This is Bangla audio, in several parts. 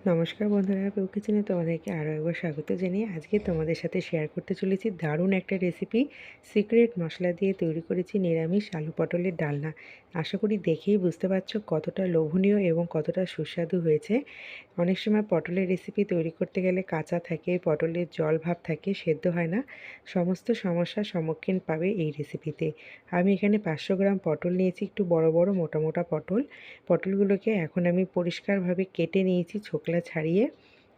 নমস্কার বন্ধুরা কেউ কিচেনে তোমাদেরকে আরও একবার স্বাগত জানিয়ে আজকে তোমাদের সাথে শেয়ার করতে চলেছি দারুণ একটা রেসিপি সিক্রেট মশলা দিয়ে তৈরি করেছি নিরামিষ আলু পটলের ডালনা। আশা করি দেখেই বুঝতে পারছ কতটা লোভনীয় এবং কতটা সুস্বাদু হয়েছে। অনেক সময় পটলের রেসিপি তৈরি করতে গেলে কাঁচা থাকে, পটলের জল ভাব থাকে, সেদ্ধ হয় না। সমস্ত সমস্যার সম্মুখীন পাবে এই রেসিপিতে আমি এখানে পাঁচশো গ্রাম পটল নিয়েছি, একটু বড় বড় মোটা মোটা পটল। পটলগুলোকে এখন আমি পরিষ্কারভাবে কেটে নিয়েছি, ছোকলা ছাড়িয়ে,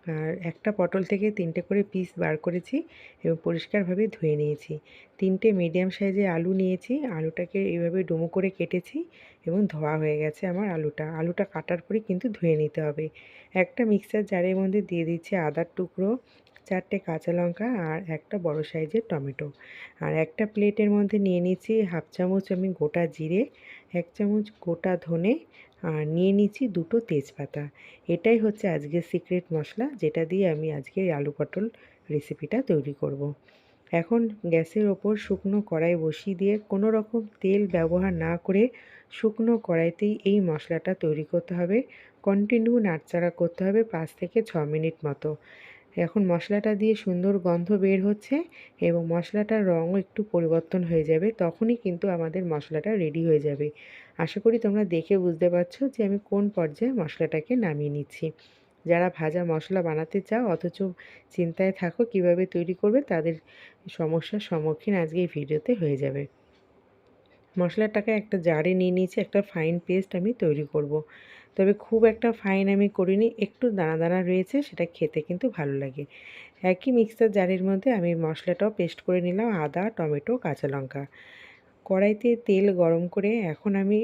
আর একটা পটল থেকে তিনটে করে পিস বার করেছি এবং পরিষ্কারভাবে ধুয়ে নিয়েছি। তিনটে মিডিয়াম সাইজে আলু নিয়েছি, আলুটাকে এইভাবে ডুমো করে কেটেছি এবং ধোয়া হয়ে গেছে আমার আলুটা। আলুটা কাটার পরে কিন্তু ধুয়ে নিতে হবে। একটা মিক্সার জারের মধ্যে দিয়ে দিচ্ছি আদার টুকরো, চারটে কাঁচা লঙ্কা আর একটা বড় সাইজের টমেটো। আর একটা প্লেটের মধ্যে নিয়ে নিচ্ছি হাফ চামচ আমি গোটা জিরে, এক চামচ গোটা ধনে আর নিয়ে নিচ্ছি দুটো তেজপাতা। এটাই হচ্ছে আজকের সিক্রেট মশলা, যেটা দিয়ে আমি আজকে আলু পটল রেসিপিটা তৈরি করব। এখন গ্যাসের ওপর শুকনো কড়াই বসিয়ে দিয়ে কোনো রকম তেল ব্যবহার না করে শুকনো কড়াইতেই এই মশলাটা তৈরি করতে হবে। কন্টিনিউ নাড়চাড়া করতে হবে পাঁচ থেকে ছ মিনিট মতো। এখন মশলাটা দিয়ে সুন্দর গন্ধ বের হচ্ছে এবং মশলাটার রঙও একটু পরিবর্তন হয়ে যাবে, তখনই কিন্তু আমাদের মশলাটা রেডি হয়ে যাবে। আশা করি তোমরা দেখে বুঝতে পারছ যে আমি কোন পর্যায়ে মশলাটাকে নামিয়ে নিচ্ছি। যারা ভাজা মশলা বানাতে চাও, অথচ চিন্তায় থাকো কীভাবে তৈরি করবে, তাদের সমস্যার সম্মুখীন আজকে এই ভিডিওতে হয়ে যাবে। মশলাটাকে একটা জারে নিয়ে নিয়েছি, একটা ফাইন পেস্ট আমি তৈরি করব। তবে খুব একটা ফাইন আমি করিনি। একটু দানা দানা রয়েছে, সেটা খেতে কিন্তু ভালো লাগে। একই মিক্সার জারের মধ্যে আমি মশলাটাও পেস্ট করে নিলাম, আদা, টমেটো, কাঁচা লঙ্কা। কড়াইতে তেল গরম করে এখন আমি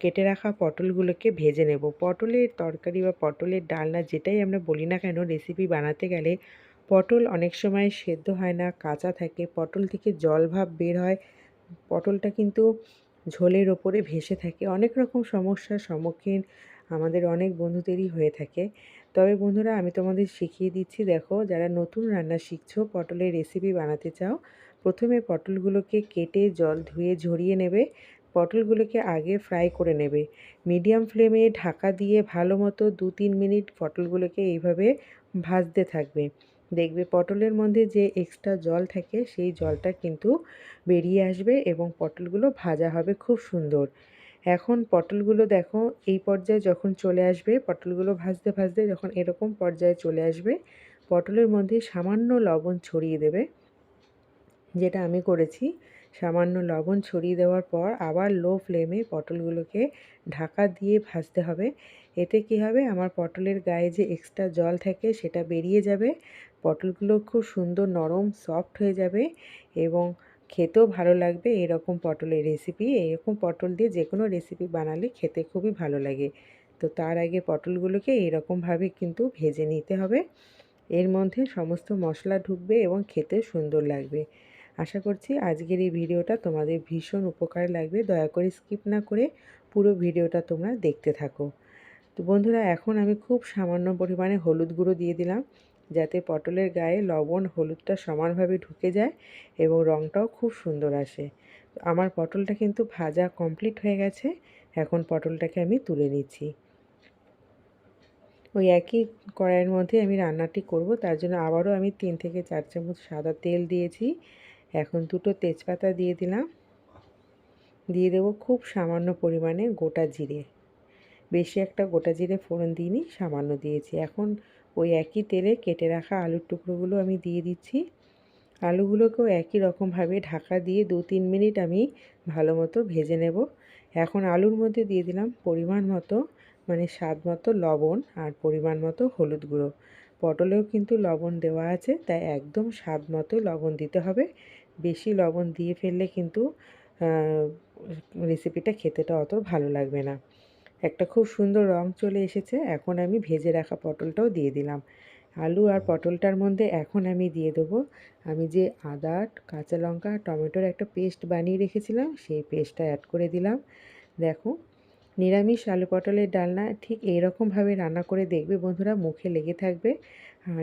কেটে রাখা পটলগুলোকে ভেজে নেব। পটলের তরকারি বা পটলের ডালনা যেটাই আমরা বলি না কেন রেসিপি বানাতে গেলে পটল অনেক সময় সেদ্ধ হয় না, কাঁচা থাকে, পটল থেকে জল ভাব বের হয়, পটলটা কিন্তু ঝোলের ওপরে ভেসে থাকে। অনেক রকম সমস্যার সম্মুখীন আমাদের অনেক বন্ধুদেরই হয়ে থাকে। তবে বন্ধুরা, আমি তোমাদের শিখিয়ে দিচ্ছি, দেখো, যারা নতুন রান্না শিখছো, পটলের রেসিপি বানাতে চাও, প্রথমে পটলগুলোকে কেটে জল ধুয়ে ঝরিয়ে নেবে। পটলগুলোকে আগে ফ্রাই করে নেবে। মিডিয়াম ফ্লেমে ঢাকা দিয়ে ভালো মতো দু তিন মিনিট পটলগুলোকে এইভাবে ভাজতে থাকবে। দেখবে পটলের মধ্যে যে এক্সট্রা জল থাকে, সেই জলটা কিন্তু বেরিয়ে আসবে এবং পটলগুলো ভাজা হবে খুব সুন্দর। এখন পটলগুলো দেখো, এই পর্যায়ে যখন চলে আসবে, পটলগুলো ভাজতে ভাজতে যখন এরকম পর্যায়ে চলে আসবে, পটলের মধ্যে সামান্য লবণ ছড়িয়ে দেবে। যেটা আমি করেছি, সামান্য লবণ ছড়িয়ে দেওয়ার পর আবার লো ফ্লেমে পটলগুলোকে ঢাকা দিয়ে ভাজতে হবে। এতে কি হবে? আমার পটলের গায়ে যে এক্সট্রা জল থাকে সেটা বেরিয়ে যাবে, পটলগুলো খুব সুন্দর নরম সফট হয়ে যাবে এবং খেতেও ভালো লাগবে। এরকম পটলের রেসিপি এরকম পটল দিয়ে যে কোনো রেসিপি বানালে খেতে খুবই ভালো লাগে। তো তার আগে পটলগুলোকে এরকমভাবে কিন্তু ভেজে নিতে হবে। এর মধ্যে সমস্ত মশলা ঢুকবে এবং খেতে সুন্দর লাগবে। আশা করছি আজকের এই ভিডিওটা তোমাদের ভীষণ উপকার লাগবে। দয়া করে স্কিপ না করে পুরো ভিডিওটা তোমরা দেখতে থাকো। তো বন্ধুরা, এখন আমি খুব সামান্য পরিমাণে হলুদ গুঁড়ো দিয়ে দিলাম। যাতে পটলের গায়ে লবণ, হলুদটা সমানভাবে ঢুকে যায় এবং রঙটাও খুব সুন্দর আসে। আমার পটলটা কিন্তু ভাজা কমপ্লিট হয়ে গেছে। এখন পটলটাকে আমি তুলে নিচ্ছি। ওই একই কড়াইয়ের মধ্যে আমি রান্নাটি করব। তার জন্য আবারও আমি তিন থেকে চার চামচ সাদা তেল দিয়েছি। এখন দুটো তেজপাতা দিয়ে দিলাম। দিয়ে দেবো খুব সামান্য পরিমাণে গোটা জিরে। বেশি একটা গোটা জিরে ফোড়ন দিইনি, সামান্য দিয়েছি। এখন ওই একই তেলে কেটে রাখা আলুর টুকরোগুলো আমি দিয়ে দিচ্ছি। আলুগুলোকেও একই রকমভাবে ঢাকা দিয়ে দু তিন মিনিট আমি ভালো মতো ভেজে নেব। এখন আলুর মধ্যে দিয়ে দিলাম পরিমাণ মতো মানে স্বাদ মতো লবণ আর পরিমাণ মতো হলুদ গুঁড়ো। পটলেও কিন্তু লবণ দেওয়া আছে, তাই একদম স্বাদ মতো লবণ দিতে হবে। বেশি লবণ দিয়ে ফেললে কিন্তু রেসিপিটা খেতেটা অত ভালো লাগবে না। একটা খুব সুন্দর রং চলে এসেছে, এখন আমি ভেজে রাখা পটলটাও দিয়ে দিলাম। আলু আর পটলটার মধ্যে এখন আমি দিয়ে দেবো, আমি যে আদা, কাঁচা লঙ্কা টমেটোর একটা পেস্ট বানিয়ে রেখেছিলাম, সেই পেস্টটা অ্যাড করে দিলাম। দেখো, নিরামিষ আলু পটলের ডালনা ঠিক এইরকমভাবে রান্না করে দেখবে বন্ধুরা, মুখে লেগে থাকবে।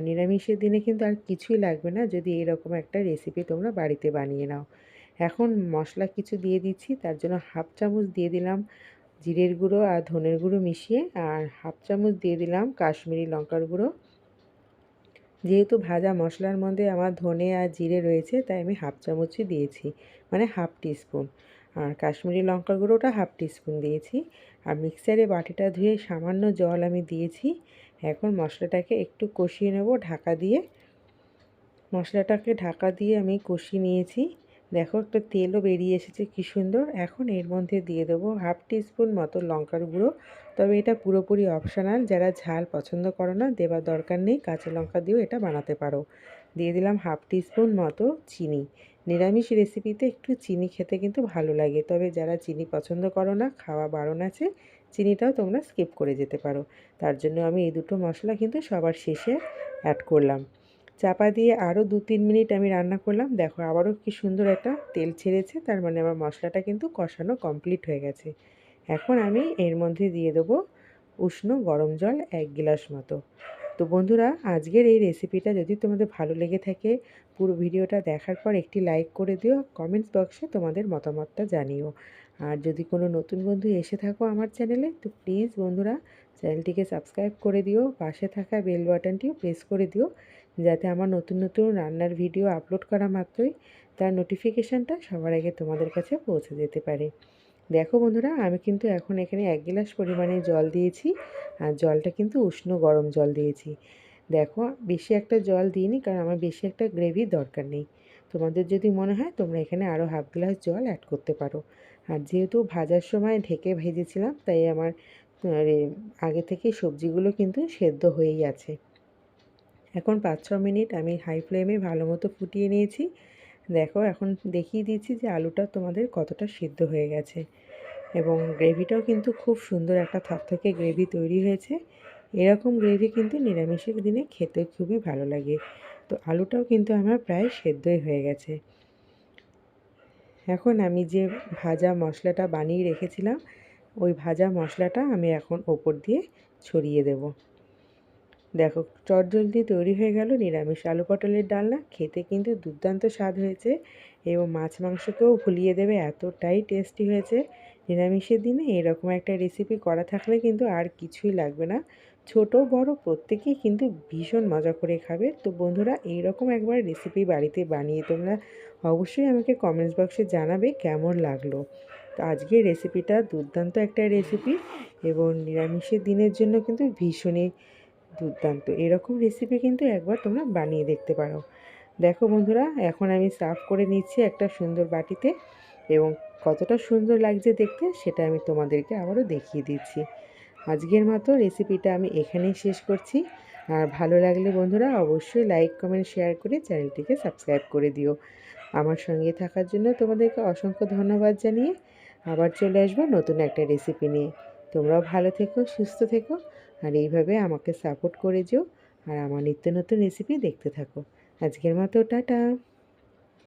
নিরামিষের দিনে কিন্তু আর কিছুই লাগবে না, যদি এরকম একটা রেসিপি তোমরা বাড়িতে বানিয়ে নাও। এখন মশলা কিছু দিয়ে দিচ্ছি, তার জন্য হাফ চামচ দিয়ে দিলাম জিরের গুঁড়ো আর ধনের গুঁড়ো মিশিয়ে আর হাফ চামচ দিয়ে দিলাম কাশ্মীরি লঙ্কার গুঁড়ো। যেহেতু ভাজা মশলার মধ্যে আমার ধনে আর জিরে রয়েছে, তাই আমি হাফ চামচই দিয়েছি মানে হাফ টিস্পুন। আর কাশ্মীরি লঙ্কার গুঁড়োটা হাফ টিস্পুন দিয়েছি। আর মিক্সারে বাটিটা ধুয়ে সামান্য জল আমি দিয়েছি। এখন মশলাটাকে একটু কষিয়ে নেব, ঢাকা দিয়ে। মশলাটাকে ঢাকা দিয়ে আমি কষিয়ে নিয়েছি। দেখো একটা তেলও বেরিয়ে এসেছে, কি সুন্দর। এখন এর মধ্যে দিয়ে দেবো হাফ টিস্পুন মতো লঙ্কার গুঁড়ো। তবে এটা পুরোপুরি অপশনাল, যারা ঝাল পছন্দ করো না, দেবার দরকার নেই, কাঁচা লঙ্কা দিয়েও এটা বানাতে পারো। দিয়ে দিলাম হাফ টিস্পুন মতো চিনি। নিরামিষ রেসিপিতে একটু চিনি খেতে কিন্তু ভালো লাগে, তবে যারা চিনি পছন্দ করো না, খাওয়া বারণ আছে, চিনিটাও তোমরা স্কিপ করে যেতে পারো। তার জন্য আমি এই দুটো মশলা কিন্তু সবার শেষে অ্যাড করলাম। চাপা দিয়ে আরও দু তিন মিনিট আমি রান্না করলাম। দেখো আবারও কি সুন্দর একটা তেল ছেড়েছে, তার মানে আমার মশলাটা কিন্তু কষানো কমপ্লিট হয়ে গেছে। এখন আমি এর মধ্যে দিয়ে দেবো উষ্ণ গরম জল এক গিলাস মতো। তো বন্ধুরা, আজকের এই রেসিপিটা যদি তোমাদের ভালো লেগে থাকে, পুরো ভিডিওটা দেখার পর একটি লাইক করে দিও কমেন্টস বক্সে তোমাদের মতামতটা জানিও। আর যদি কোনো নতুন বন্ধু এসে থাকো আমার চ্যানেলে, তো প্লিজ বন্ধুরা চ্যানেলটিকে সাবস্ক্রাইব করে দিও, পাশে থাকা বেল বাটনটিও প্রেস করে দিও, যাতে আমার নতুন নতুন রান্নার ভিডিও আপলোড করা মাত্রই তার নোটিফিকেশানটা সবার আগে তোমাদের কাছে পৌঁছে যেতে পারে। দেখো বন্ধুরা, আমি কিন্তু এখন এখানে এক গ্লাস পরিমাণে জল দিয়েছি, আর জলটা কিন্তু উষ্ণ গরম জল দিয়েছি। দেখো, বেশি একটা জল দিইনি, কারণ আমার বেশি একটা গ্রেভির দরকার নেই। তোমাদের যদি মনে হয় তোমরা এখানে আরও হাফ গ্লাস জল অ্যাড করতে পারো। আর যেহেতু ভাজার সময় ঢেকে ভেজেছিলাম, তাই আমার আগে থেকে সবজিগুলো কিন্তু সেদ্ধ হয়েই আছে। এখন পাঁচ, ছ মিনিট আমি হাই ফ্লেমে ভালো মতো ফুটিয়ে নিয়েছি। দেখো, এখন দেখিয়ে দিচ্ছি যে আলুটা তোমাদের কতটা সিদ্ধ হয়ে গেছে। এবং গ্রেভিটাও কিন্তু খুব সুন্দর একটা থকথকে গ্রেভি তৈরি হয়েছে। এরকম গ্রেভি কিন্তু নিরামিষের দিনে খেতে খুবই ভালো লাগে। তো আলুটাও কিন্তু আমার প্রায় সেদ্ধই হয়ে গেছে। এখন আমি যে ভাজা মশলাটা বানিয়ে রেখেছিলাম, ওই ভাজা মশলাটা আমি এখন ওপর দিয়ে ছড়িয়ে দেবো। দেখো, চটজলদি তৈরি হয়ে গেল নিরামিষ আলু পটলের ডালনা। খেতে কিন্তু দুর্দান্ত স্বাদ হয়েছে এবং মাছ মাংসকেও ভুলিয়ে দেবে, এতটাই টেস্টি হয়েছে। নিরামিষের দিনে এরকম একটা রেসিপি করা থাকলে কিন্তু আর কিছুই লাগবে না। ছোট, বড় প্রত্যেকেই কিন্তু ভীষণ মজা করে খাবে। তো বন্ধুরা, এইরকম একবার রেসিপি বাড়িতে বানিয়ে তোমরা অবশ্যই আমাকে কমেন্টস বক্সে জানাবে কেমন লাগল। তো আজকের রেসিপিটা দুর্দান্ত একটা রেসিপি এবং নিরামিষের দিনের জন্য কিন্তু ভীষণই দুর্দান্ত। এরকম রেসিপি কিন্তু একবার তোমরা বানিয়ে দেখতে পারো। দেখো বন্ধুরা, এখন আমি সার্ভ করে নিচ্ছি একটা সুন্দর বাটিতে এবং কতটা সুন্দর লাগছে দেখতে সেটা আমি তোমাদেরকে আবারও দেখিয়ে দিচ্ছি। আজকের মতো রেসিপিটা আমি এখানেই শেষ করছি। আর ভালো লাগলে বন্ধুরা অবশ্যই লাইক কমেন্ট শেয়ার করে চ্যানেলটিকে সাবস্ক্রাইব করে দিও। আমার সঙ্গে থাকার জন্য তোমাদেরকে অসংখ্য ধন্যবাদ জানিয়ে আবার চলে আসব নতুন একটা রেসিপি নিয়ে। তোমরাও ভালো থেকো, সুস্থ থেকো, আর এইভাবে আমাকে সাপোর্ট করে যেও। আর আমার নিত্য নতুন রেসিপি দেখতে থাকো। আজকের মতো টাটা।